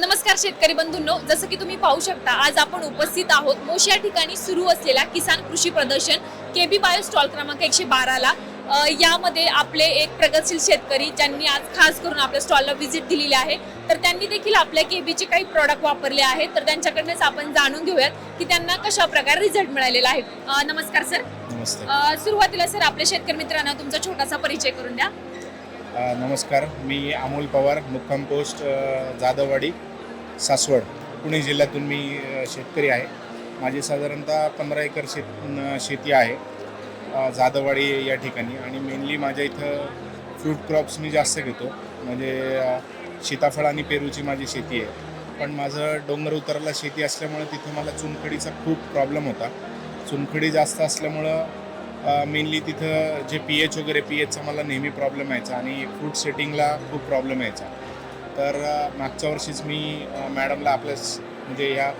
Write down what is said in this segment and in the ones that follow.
नमस्कार शेतकरी बंधूंनो. जसं की तुम्ही पाहू शकता आज आपण उपस्थित आहोत मोश या ठिकाणी सुरू असलेल्या किसान कृषी प्रदर्शन केबी बायो स्टॉल क्रमांक एकशे बाराला यामध्ये आपले एक प्रगतशील शेतकरी ज्यांनी आज खास करून आपल्या स्टॉलला व्हिजिट दिलेली आहे. तर त्यांनी देखील आपल्या केबीचे काही प्रॉडक्ट वापरले आहेत. तर त्यांच्याकडनंच आपण जाणून घेऊयात की त्यांना कशा प्रकारे रिझल्ट मिळालेला आहे. नमस्कार सर सुरुवातीला सर आपल्या शेतकरी मित्रांना तुमचा छोटासा परिचय करून द्या. नमस्कार मी अमोल पवार मुक्काम पोस्ट जाधववाडी सासवड पुणे जिल्ह्यातून मी शेतकरी आहे. माझी साधारणतः पंधरा एकर शेत शेती आहे जाधववाडी या ठिकाणी आणि मेनली माझ्या इथं फ्रूट क्रॉप्स मी जास्त घेतो. म्हणजे सीताफळ आणि पेरूची माझी शेती आहे. पण माझं डोंगर उतरला शेती असल्यामुळं तिथं मला चुनखडीचा खूप प्रॉब्लेम होता. चुनखडी जास्त असल्यामुळं मेनली तिथं जे पी एच वगैरे पी एचचा मला नेहमी प्रॉब्लेम यायचा आणि फूड सेटिंगला खूप प्रॉब्लेम यायचा. तर मागच्या वर्षीच मी मॅडमला आपल्याच म्हणजे या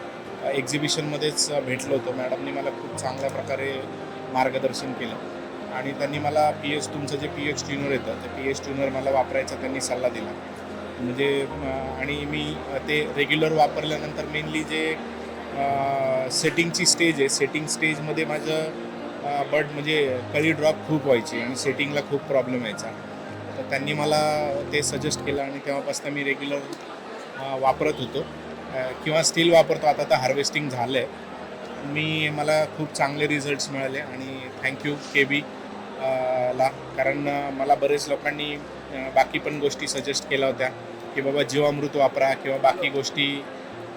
एक्झिबिशनमध्येच भेटलो होतो. मॅडमनी मला खूप चांगल्या प्रकारे मार्गदर्शन केलं आणि त्यांनी मला पी एच तुमचं जे पी एच ट्यूनर येतं ते पी एच ट्युनर मला वापरायचा त्यांनी सल्ला दिला. म्हणजे आणि मी ते रेग्युलर वापरल्यानंतर मेनली जे सेटिंगची स्टेज आहे सेटिंग स्टेजमध्ये माझं बट म्हणजे कळी ड्रॉप खूप व्हायची आणि सेटिंगला खूप प्रॉब्लेम व्हायचा तर त्यांनी मला ते सजेस्ट केलं आणि तेव्हापासून मी रेग्युलर वापरत होतो. किंवा स्टील वापरतो. आता तर हार्वेस्टिंग झालं आहे मी मला खूप चांगले रिझल्ट्स मिळाले आणि थँक्यू के बी ला. कारण मला बरेच लोकांनी बाकी पण गोष्टी सजेस्ट केल्या होत्या. की बाबा जीवामृत वापरा किंवा बाकी गोष्टी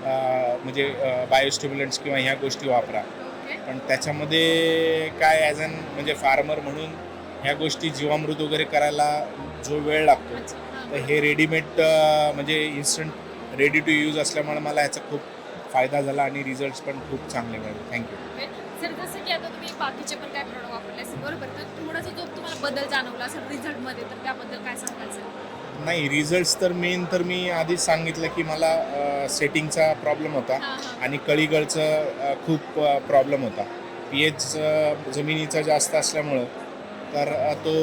म्हणजे बायोस्टिम्युलंट्स किंवा ह्या गोष्टी वापरा. पण त्याच्यामध्ये काय ॲज अन म्हणजे फार्मर म्हणून ह्या गोष्टी जीवामृत वगैरे करायला जो वेळ लागतो हां. तर हे रेडीमेड म्हणजे इन्स्टंट रेडी टू यूज असल्यामुळे मला याचा खूप फायदा झाला आणि रिझल्ट्स पण खूप चांगले मिळाले. थँक्यू सर जसं की आता तुम्ही बाकीचे पण काय प्रोडक्ट वापरले असेल बरोबर. तर थोडासा जो तुम्हाला बदल जाणवला असेल रिझल्टमध्ये तर त्याबद्दल काय सांगाल सर? नाही रिझल्ट्स तर मेन तर मी आधीच सांगितलं की मला सेटिंगचा प्रॉब्लेम होता. आणि कळीगळचं खूप प्रॉब्लेम होता. पी एच जमिनीचा जास्त असल्यामुळं तर तो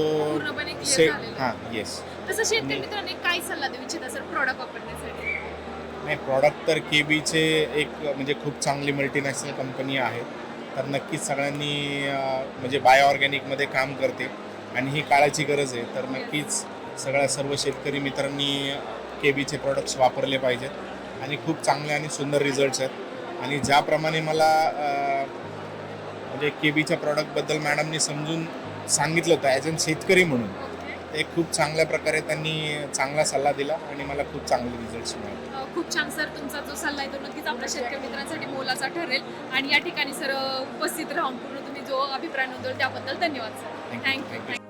से. हां येस तसं शेतकरी मी- मित्रांनी काय सल्ला देऊ इच्छिता सर प्रॉडक्ट वापरण्यासाठी? नाही प्रॉडक्ट तर के बीचे एक म्हणजे खूप चांगली मल्टीनॅशनल कंपनी आहे. तर नक्कीच सगळ्यांनी म्हणजे बायो ऑर्गॅनिकमध्ये काम करते आणि ही काळाची गरज आहे. तर नक्कीच सगळ्या सर्व शेतकरी मित्रांनी के बीचे प्रॉडक्ट्स वापरले पाहिजेत आणि खूप चांगले आणि सुंदर रिझल्ट्स आहेत. आणि ज्याप्रमाणे मला म्हणजे के बीच्या प्रॉडक्टबद्दल मॅडमनी समजून सांगितलं होतं ॲज अन शेतकरी म्हणून ते खूप चांगल्या प्रकारे त्यांनी चांगला सल्ला दिला आणि मला खूप चांगले रिझल्ट्स मिळाले खूप छान सर तुमचा जो सल्ला आहे तो नक्कीच आपल्या शेतकरी मित्रांसाठी मोलाचा ठरेल आणि या ठिकाणी सर उपस्थित राहून पूर्ण तुम्ही जो अभिप्राय नोंदवला त्याबद्दल धन्यवाद सर. थँक्यू.